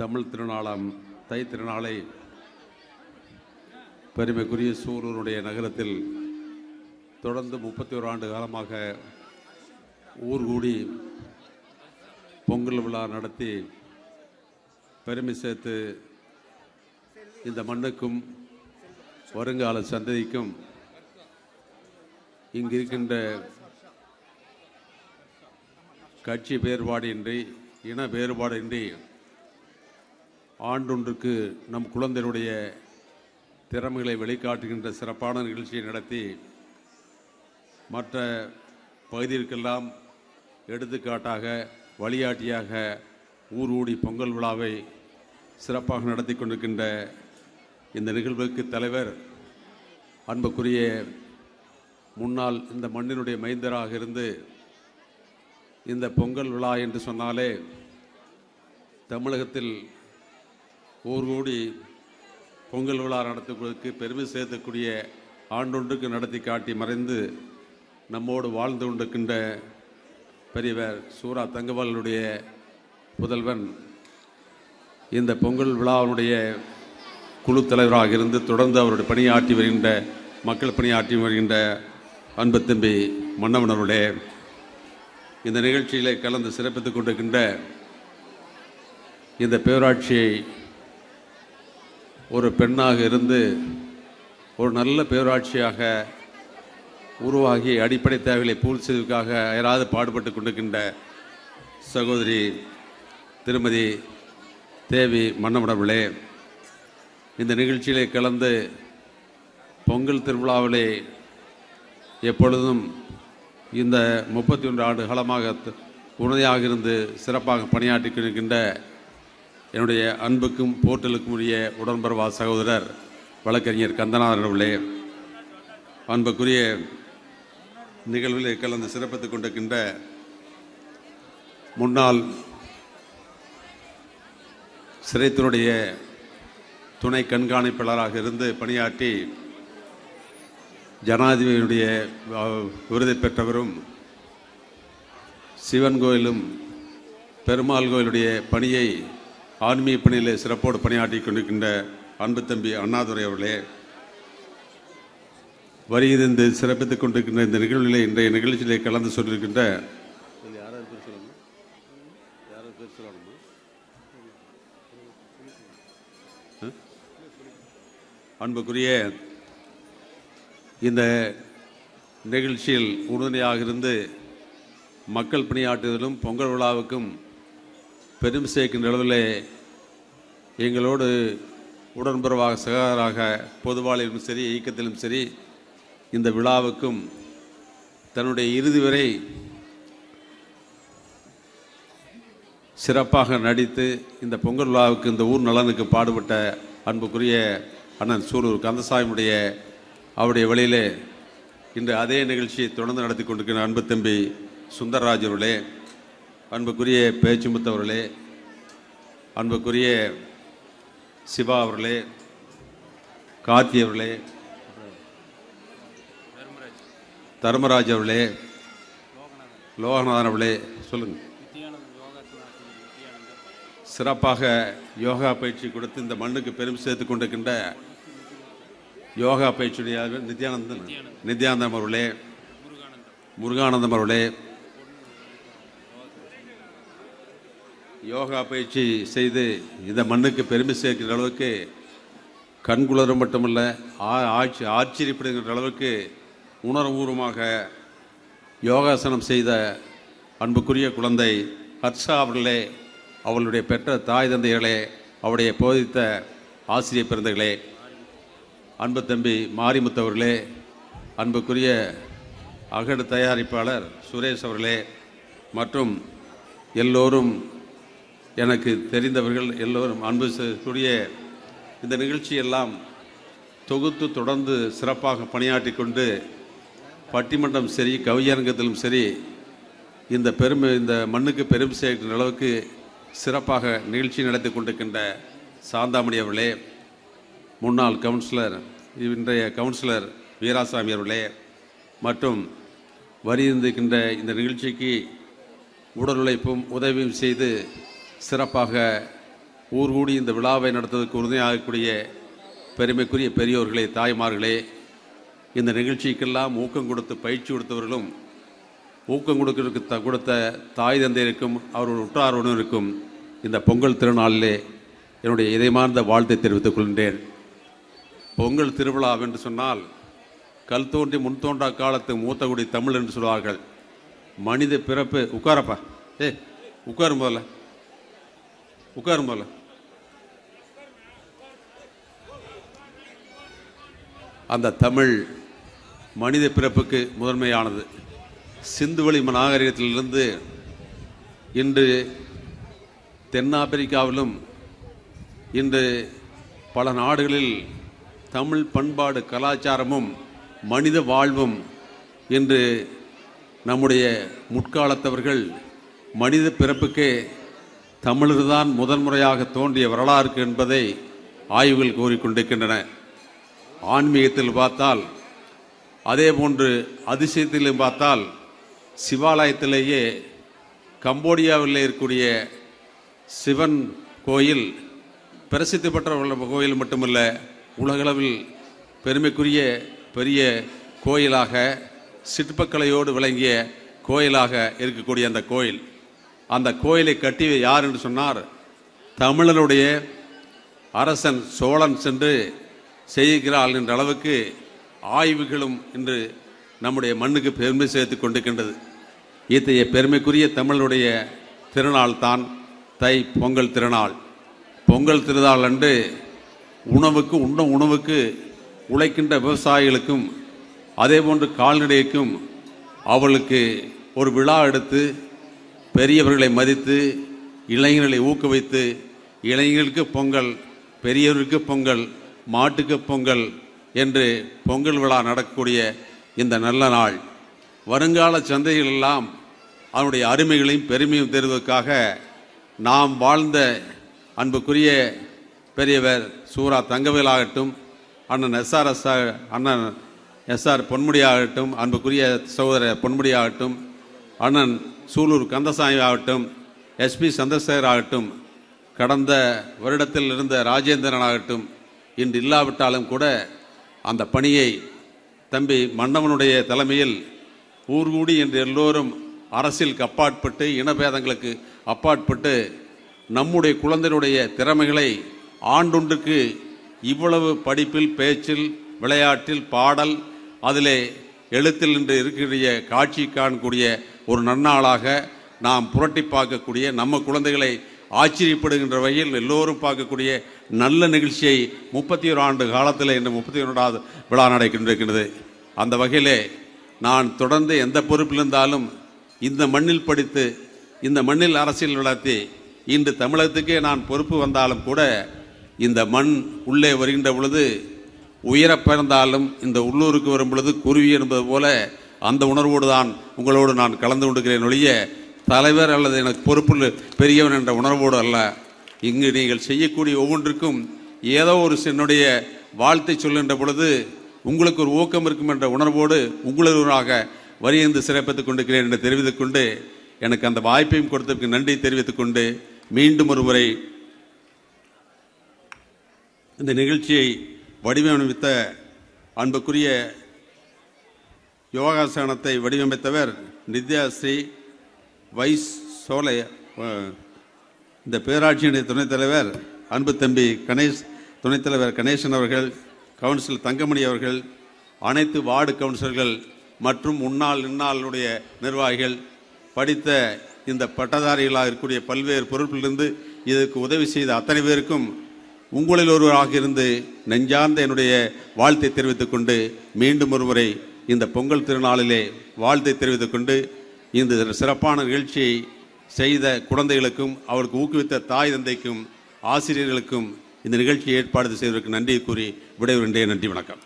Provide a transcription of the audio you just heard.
தமிழ் திருநாளாம் தை திருநாளை பெருமைக்குரிய சூரூருடைய நகரத்தில் தொடர்ந்து முப்பத்தி ஒரு ஆண்டு காலமாக ஊர் கூடி பொங்கல் விழா நடத்தி பெருமை சேர்த்து இந்த மண்ணுக்கும் வருங்கால சந்ததிக்கும் இங்கு இருக்கின்ற கட்சி வேறுபாடின்றி இன வேறுபாடின்றி ஆண்டொன்றுக்கு நம் குழந்தைகளுடைய திறமைகளை வெளிக்காட்டுகின்ற சிறப்பான நிகழ்ச்சியை நடத்தி மற்ற பகுதிகளுக்கெல்லாம் எடுத்துக்காட்டாக வழிகாட்டியாக ஊர் ஊடி பொங்கல் விழாவை சிறப்பாக நடத்தி கொண்டிருக்கின்ற இந்த நிகழ்வுக்கு தலைவர் அன்புக்குரிய முன்னால் இந்த மண்ணினுடைய மைந்தராக இருந்து இந்த பொங்கல் விழா என்று சொன்னாலே தமிழகத்தில் ஊர் கூடி பொங்கல் விழா நடத்துவதற்கு பெருமை சேர்த்தக்கூடிய ஆண்டொன்றுக்கு நடத்தி காட்டி மறைந்து நம்மோடு வாழ்ந்து கொண்டிருக்கின்ற பெரியவர் சூரா தங்கவாளனுடைய புதல்வன் இந்த பொங்கல் விழாவினுடைய குழு தலைவராக இருந்து தொடர்ந்து அவருடைய பணியாற்றி வருகின்ற மக்கள் பணியாற்றி வருகின்ற அன்பு தம்பி மன்னவன் இந்த நிகழ்ச்சியிலே கலந்து சிறப்பித்துக் கொண்டிருக்கின்ற இந்த பேராட்சியை ஒரு பெண்ணாக இருந்து ஒரு நல்ல பேராட்சியாக உருவாகி அடிப்படை தேவைகளை பூர்த்தி செய்வதற்காக அயராது பாடுபட்டு கொண்டிருக்கின்ற சகோதரி திருமதி தேவி மன்னமடவிளே இந்த நிகழ்ச்சியிலே கலந்து பொங்கல் திருவிழாவிலே எப்பொழுதும் இந்த முப்பத்தி ஒன்று ஆண்டு காலமாக உறுதியாக இருந்து சிறப்பாக பணியாற்றி கொண்டிருக்கின்ற என்னுடைய அன்புக்கும் போர்ட்டலுக்கும் உரிய உடன்பரவா சகோதரர் வழக்கறிஞர் கந்தநாதன் அவர்களே அன்புக்குரிய நிகழ்வில் கலந்து சிறப்பித்துக் கொண்டிருக்கின்ற முன்னாள் சிறைத்துறையுடைய துணை கண்காணிப்பாளராக இருந்து பணியாற்றி ஜனாதிபதியுடைய விருதை பெற்றவரும் சிவன் கோயிலும் பெருமாள் கோயிலுடைய பணியை ஆன்மீக பணியிலே சிறப்போடு பணியாற்றி கொண்டிருக்கின்ற அன்பு தம்பி அண்ணாதுரை அவர்களே வருகிறது சிறப்பித்துக் கொண்டிருக்கின்ற இந்த நிகழ்விலே இன்றைய நிகழ்ச்சியிலே கலந்து சொல்லியிருக்கின்ற அன்புக்குரிய இந்த நிகழ்ச்சியில் உறுதுணையாக இருந்து மக்கள் பணியாற்றுவதிலும் பொங்கல் விழாவுக்கும் பெரும் சேர்க்கின்ற அளவிலே எங்களோடு உடன்புறவாக சகாராக பொதுவாளிலும் சரி இயக்கத்திலும் சரி இந்த விழாவுக்கும் தன்னுடைய இறுதி வரை சிறப்பாக நடித்து இந்த பொங்கல் விழாவுக்கு இந்த ஊர் நலனுக்கு பாடுபட்ட அன்புக்குரிய அண்ணன் சூலூர் கந்தசாமியுடைய அவருடைய வழியிலே இன்று அதே நிகழ்ச்சியை தொடர்ந்து நடத்தி கொண்டிருக்கிற அன்பு தம்பி சுந்தரராஜர்களே அன்புக்குரிய பேச்சுமுத்து அவர்களே அன்புக்குரிய சிவா அவர்களே கார்த்தி அவர்களே தர்மராஜ் அவர்களே லோகநாதன் அவர்களே சொல்லுங்கள் சிறப்பாக யோகா பயிற்சி கொடுத்து இந்த மண்ணுக்கு பெரும் சேர்த்து கொண்டிருக்கின்ற யோகா பயிற்சியுடைய நித்யானந்தன் நித்யானந்தம் அவர்களே முருகானந்தம் அவர்களே யோகா பயிற்சி செய்து இந்த மண்ணுக்கு பெருமை சேர்க்கிற அளவுக்கு கண்குளரும் மட்டுமல்ல ஆ- ஆட்சி ஆச்சரியப்படுகின்ற அளவுக்கு உணர்வுபூர்வமாக யோகாசனம் செய்த அன்புக்குரிய குழந்தை ஹர்ஷா அவர்களே அவளுடைய பெற்ற தாய் தந்தைகளே அவருடைய போதித்த ஆசிரியர் பிறந்தகளே அன்பு தம்பி மாரிமுத்தவர்களே அன்புக்குரிய அகடு தயாரிப்பாளர் சுரேஷ் அவர்களே மற்றும் எல்லோரும் எனக்கு தெரிந்தவர்கள் எல்லோரும் அன்பு கூடிய இந்த நிகழ்ச்சியெல்லாம் தொகுத்து தொடர்ந்து சிறப்பாக பணியாற்றி கொண்டு பட்டிமன்றம் சரி கவியரங்கத்திலும் சரி இந்த பெருமை இந்த மண்ணுக்கு பெரும் சேர்க்கிற அளவுக்கு சிறப்பாக நிகழ்ச்சி நடத்தி கொண்டிருக்கின்ற சாந்தாமணி அவர்களே முன்னாள் கவுன்சிலர் இன்றைய கவுன்சிலர் வீராசாமி அவர்களே மற்றும் வருகின்ற இந்த நிகழ்ச்சிக்கு உடல் உழைப்பும் உதவியும் செய்து சிறப்பாக ஊர் கூடி இந்த விழாவை நடத்துவதற்கு உறுதியாகக்கூடிய பெருமைக்குரிய பெரியோர்களே தாய்மார்களே இந்த நிகழ்ச்சிக்கெல்லாம் ஊக்கம் கொடுத்து பயிற்சி கொடுத்தவர்களும் ஊக்கம் கொடுக்கிறதுக்கு த கொடுத்த தாய் தந்தையருக்கும் அவருடைய உற்றார் உறவினருக்கும் இந்த பொங்கல் திருநாளிலே என்னுடைய இதயமார்ந்த வாழ்த்தை தெரிவித்துக் கொள்கின்றேன். பொங்கல் திருவிழா என்று சொன்னால் கல் தோன்றி முன் தோன்றா காலத்து மூத்தகுடி தமிழ் என்று சொல்வார்கள். மனித பிறப்பு உட்காரப்பா. ஏ உட்காரும் முதல்ல. உட்காரும் போல. அந்த தமிழ் மனித பிறப்புக்கு முதன்மையானது. சிந்துவெளி நாகரிகத்திலிருந்து இன்று தென்னாப்பிரிக்காவிலும் இன்று பல நாடுகளில் தமிழ் பண்பாடு கலாச்சாரமும் மனித வாழ்வும் இன்று நம்முடைய முற்காலத்தவர்கள் மனித பிறப்புக்கே தமிழர்தான் முதன்முறையாக தோன்றிய வரலாறு என்பதை ஆய்வுகள் கூறிக்கொண்டிருக்கின்றன. ஆன்மீகத்தில் பார்த்தால் அதே போன்று அதிசயத்திலும் பார்த்தால் சிவாலயத்திலேயே கம்போடியாவில் இருக்கக்கூடிய சிவன் கோயில் பிரசித்தி பெற்ற கோயில் மட்டுமல்ல உலகளவில் பெருமைக்குரிய பெரிய கோயிலாக சிற்பக்கலையோடு விளங்கிய கோயிலாக இருக்கக்கூடிய அந்த கோயில். அந்த கோயிலை கட்டிய யார் என்று சொன்னார். தமிழனுடைய அரசன் சோழன் சென்று செய்கிறாள் என்ற அளவுக்கு ஆய்வுகளும் இன்று நம்முடைய மண்ணுக்கு பெருமை சேர்த்து கொண்டிருக்கின்றது. இத்தகைய பெருமைக்குரிய தமிழனுடைய திருநாள் தான் தை பொங்கல் திருநாள். பொங்கல் திருநாள் அன்று உணவுக்கு உண்ணும் உணவுக்கு உழைக்கின்ற விவசாயிகளுக்கும் அதே போன்று கால்நடைக்கும் அவளுக்கு ஒரு விழா எடுத்து பெரியவர்களை மதித்து இளைஞர்களை ஊக்குவித்து இளைஞர்களுக்கு பொங்கல் பெரியவருக்கு பொங்கல் மாட்டுக்கு பொங்கல் என்று பொங்கல் விழா நடக்கக்கூடிய இந்த நல்ல நாள். வருங்கால சந்தைகள் எல்லாம் அதனுடைய அருமைகளையும் பெருமையும் தருவதற்காக நாம் வாழ்ந்த அன்புக்குரிய பெரியவர் சூரா தங்கவேல் ஆகட்டும் அண்ணன் எஸ்ஆர்எஸ் அண்ணன் எஸ்ஆர் பொன்முடி ஆகட்டும் அன்புக்குரிய சகோதரர் பொன்முடி ஆகட்டும் அண்ணன் சூலூர் கந்தசாமி ஆகட்டும் எஸ்பி சந்திரசேகர் ஆகட்டும் கடந்த வருடத்தில் இருந்த ராஜேந்திரன் ஆகட்டும் இன்று இல்லாவிட்டாலும் கூட அந்த பணியை தம்பி மன்னவனுடைய தலைமையில் ஊர்கூடி என்று எல்லோரும் அரசியலுக்கு அப்பாற்பட்டு இனபேதங்களுக்கு அப்பாற்பட்டு நம்முடைய குழந்தைகளுடைய திறமைகளை ஆண்டொன்றுக்கு இவ்வளவு படிப்பில் பேச்சில் விளையாட்டில் பாடல் அதிலே எழுத்தில் இன்று இருக்கக்கூடிய காட்சி காணக்கூடிய ஒரு நன்னாளாக நாம் புரட்டி பார்க்கக்கூடிய நம்ம குழந்தைகளை ஆச்சரியப்படுகின்ற வகையில் எல்லோரும் பார்க்கக்கூடிய நல்ல நிகழ்ச்சியை முப்பத்தி ஒரு ஆண்டு காலத்தில் இன்று முப்பத்தி ஒன்றாவது விழா நடைக்கின்றிருக்கிறது அந்த வகையிலே நான் தொடர்ந்து எந்த பொறுப்பில் இருந்தாலும் இந்த மண்ணில் படித்து இந்த மண்ணில் அரசியல் வளர்த்தி இன்று தமிழகத்துக்கே நான் பொறுப்பு வந்தாலும் கூட இந்த மண் உள்ளே வருகின்ற பொழுது உயர பிறந்தாலும் இந்த உள்ளூருக்கு வரும் பொழுது குருவி என்பது போல அந்த உணர்வோடு தான் உங்களோடு நான் கலந்து கொண்டிருக்கிறேன் ஒழிய தலைவர் அல்லது எனக்கு பொறுப்பில் பெரியவன் என்ற உணர்வோடு அல்ல. இங்கு நீங்கள் செய்யக்கூடிய ஒவ்வொன்றுக்கும் ஏதோ ஒரு என்னுடைய வாழ்த்தை சொல்கின்ற பொழுது உங்களுக்கு ஒரு ஊக்கம் இருக்கும் என்ற உணர்வோடு உங்களூராக வரியந்து சிறப்பித்துக் கொண்டிருக்கிறேன் என்று தெரிவித்துக் கொண்டு எனக்கு அந்த வாய்ப்பையும் கொடுத்ததுக்கு நன்றி தெரிவித்துக் கொண்டு மீண்டும் ஒரு முறை இந்த நிகழ்ச்சியை வடிவமைத்த அன்புக்குரிய யோகாசனத்தை வடிவமைத்தவர் நித்யாஸ்ரீ வைஸ் சோலை இந்த பேராட்சியினுடைய துணைத் தலைவர் அன்பு தம்பி கணேஷ் துணைத் தலைவர் கணேசன் அவர்கள் கவுன்சிலர் தங்கமணி அவர்கள் அனைத்து வார்டு கவுன்சிலர்கள் மற்றும் முன்னாள் இந்நாளுடைய நிர்வாகிகள் படித்த இந்த பட்டதாரிகளாக இருக்கக்கூடிய பல்வேறு பொருட்களிலிருந்து இதற்கு உதவி செய்த அத்தனை பேருக்கும் உங்களில் ஒருவராக இருந்து நெஞ்சார்ந்த என்னுடைய வாழ்த்தை தெரிவித்துக் கொண்டு மீண்டும் ஒருமுறை இந்த பொங்கல் திருநாளிலே வாழ்த்தை தெரிவித்துக் கொண்டு இந்த சிறப்பான நிகழ்ச்சியை செய்த குழந்தைகளுக்கும் அவருக்கு ஊக்குவித்த தாய் தந்தைக்கும் ஆசிரியர்களுக்கும் இந்த நிகழ்ச்சியை ஏற்பாடு செய்வதற்கு நன்றி கூறி விடைபெறுகின்றேன். நன்றி வணக்கம்.